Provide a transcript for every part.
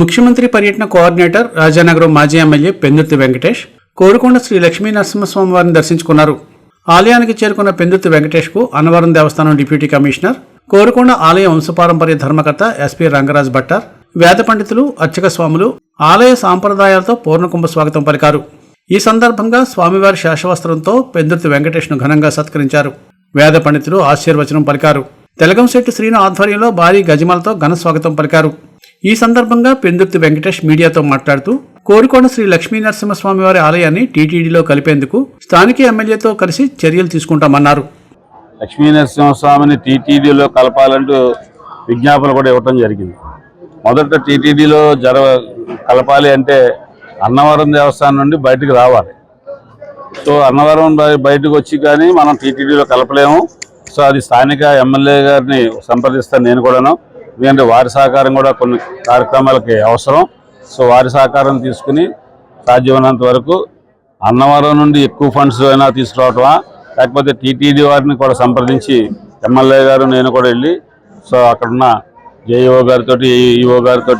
ముఖ్యమంత్రి పర్యటన కోఆర్డినేటర్ రాజానగరం మాజీ ఎమ్మెల్యే పెందుర్తి వెంకటేష్ కోరుకొండ శ్రీ లక్ష్మీ నరసింహస్వామి వారిని దర్శించుకున్నారు. ఆలయానికి చేరుకున్న పెందుర్తి వెంకటేష్కు అన్నవరం దేవస్థానం డిప్యూటీ కమిషనర్ కోరుకొండ ఆలయ వంశపారంపర్య ధర్మకర్త ఎస్పీ రంగరాజ్ భట్టార్ వేద పండితులు అర్చక స్వాములు ఆలయ సాంప్రదాయాలతో పూర్ణకుంభ స్వాగతం పలికారు. ఈ సందర్భంగా స్వామివారి శాశ్వస్త్రంతో పెందుర్తి వెంకటేష్ను ఘనంగా సత్కరించారు. వేద పండితులు ఆశీర్వచనం పలికారు. తెలగంశెట్టి శ్రీను ఆధ్వర్యంలో భారీ గజమాలతో ఘన స్వాగతం పలికారు. ఈ సందర్భంగా పెందుర్తి వెంకటేష్ మీడియాతో మాట్లాడుతూ కోరుకొండ శ్రీ లక్ష్మీ నరసింహస్వామివారి ఆలయాన్ని టీటీడీలో కలిపేందుకు స్థానిక ఎమ్మెల్యేతో కలిసి చర్యలు తీసుకుంటామన్నారు. లక్ష్మీ నరసింహస్వామిని టీటీడీలో కలపాలంటూ విజ్ఞాపన కూడా ఇవ్వటం జరిగింది. మొదట టీటీడీలో జర కలపాలి అంటే అన్నవరం దేవస్థానం నుండి బయటకు రావాలి. సో అన్నవరం బయటకు వచ్చి కానీ మనం టీటీడీలో కలపలేము. సో అది స్థానిక ఎమ్మెల్యే గారిని సంప్రదిస్తాను నేను కూడాను. ఎందుకంటే వారి సహకారం కూడా కొన్ని కార్యక్రమాలకి అవసరం. సో వారి సహకారం తీసుకుని సాధ్యమైనంత వరకు అన్నవరం నుండి ఎక్కువ ఫండ్స్ అయినా తీసుకురావటమా? లేకపోతే టీటీడీ వారిని కూడా సంప్రదించి ఎమ్మెల్యే గారు నేను కూడా వెళ్ళి సో అక్కడున్న జేఈఓ గారితో ఈఓ గారితో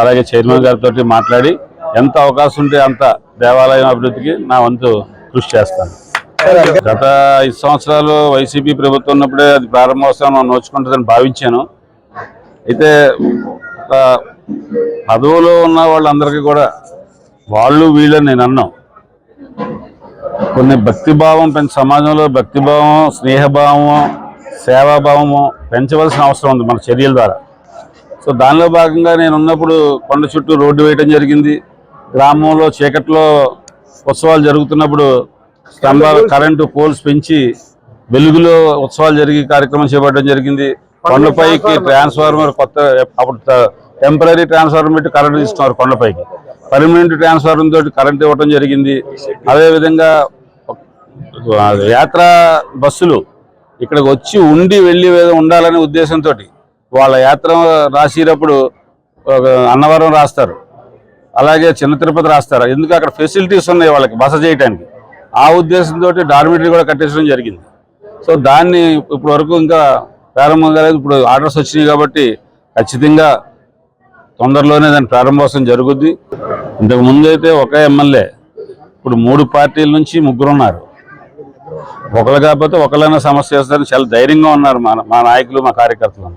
అలాగే చైర్మన్ గారితో మాట్లాడి ఎంత అవకాశం ఉంటే అంత దేవాలయం అభివృద్ధికి నా వంతు కృషి చేస్తాను. గత ఐదు సంవత్సరాలు వైసీపీ ప్రభుత్వం ఉన్నప్పుడే అది ప్రారంభోత్సవం నోచుకుంటుందని భావించాను. అయితే పదవులో ఉన్న వాళ్ళందరికీ కూడా వాళ్ళు వీళ్ళని నేను అన్నాం. కొన్ని భక్తిభావం పెంచ సమాజంలో భక్తిభావం స్నేహభావం సేవాభావము పెంచవలసిన అవసరం ఉంది మన చర్యల ద్వారా. సో దానిలో భాగంగా నేను ఉన్నప్పుడు కొండ చుట్టూ రోడ్డు వేయడం జరిగింది. గ్రామంలో చీకట్లో ఉత్సవాలు జరుగుతున్నప్పుడు స్తంభాలు కరెంటు పోల్స్ పెంచి వెలుగులో ఉత్సవాలు జరిగే కార్యక్రమం చేపట్టడం జరిగింది. కొండపైకి ట్రాన్స్ఫార్మర్ కొత్త అప్పుడు టెంపరీ ట్రాన్స్ఫార్మర్ పెట్టి కరెంట్ ఇస్తున్నారు కొండపైకి. పర్మనెంట్ ట్రాన్స్ఫార్మర్ తోటి కరెంట్ ఇవ్వడం జరిగింది. అదేవిధంగా యాత్ర బస్సులు ఇక్కడికి వచ్చి ఉండి వెళ్ళి ఉండాలనే ఉద్దేశంతో వాళ్ళ యాత్ర రాసేటప్పుడు అన్నవరం రాస్తారు. అలాగే చిన్న తిరుపతి రాస్తారు. ఎందుకు అక్కడ ఫెసిలిటీస్ ఉన్నాయి వాళ్ళకి బస చేయడానికి ఆ ఉద్దేశంతో డార్మిటరీ కూడా కట్టించడం జరిగింది. సో దాన్ని ఇప్పటి వరకు ఇంకా ప్రారంభం కాలేదు. ఇప్పుడు ఆర్డర్స్ వచ్చినాయి కాబట్టి ఖచ్చితంగా తొందరలోనే దాని ప్రారంభోత్సవం జరుగుద్ది. ఇంతకు ముందు అయితే ఒక ఎమ్మెల్యే ఇప్పుడు మూడు పార్టీల నుంచి ముగ్గురు ఉన్నారు. ఒకరు కాకపోతే ఒకళ్ళైనా సమస్య చేస్తారని చాలా ధైర్యంగా ఉన్నారు మా మా నాయకులు మా కార్యకర్తలు.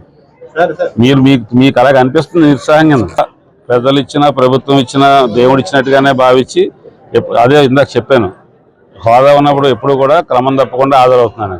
మీరు మీకు మీకు అలాగ అనిపిస్తుంది నిరుత్సాహంగా. ప్రజలు ఇచ్చిన ప్రభుత్వం ఇచ్చిన దేవుడు ఇచ్చినట్టుగానే భావించి అదే ఇందాక చెప్పాను. హోదా ఉన్నప్పుడు ఎప్పుడు కూడా క్రమం తప్పకుండా హాజరవుతున్నాను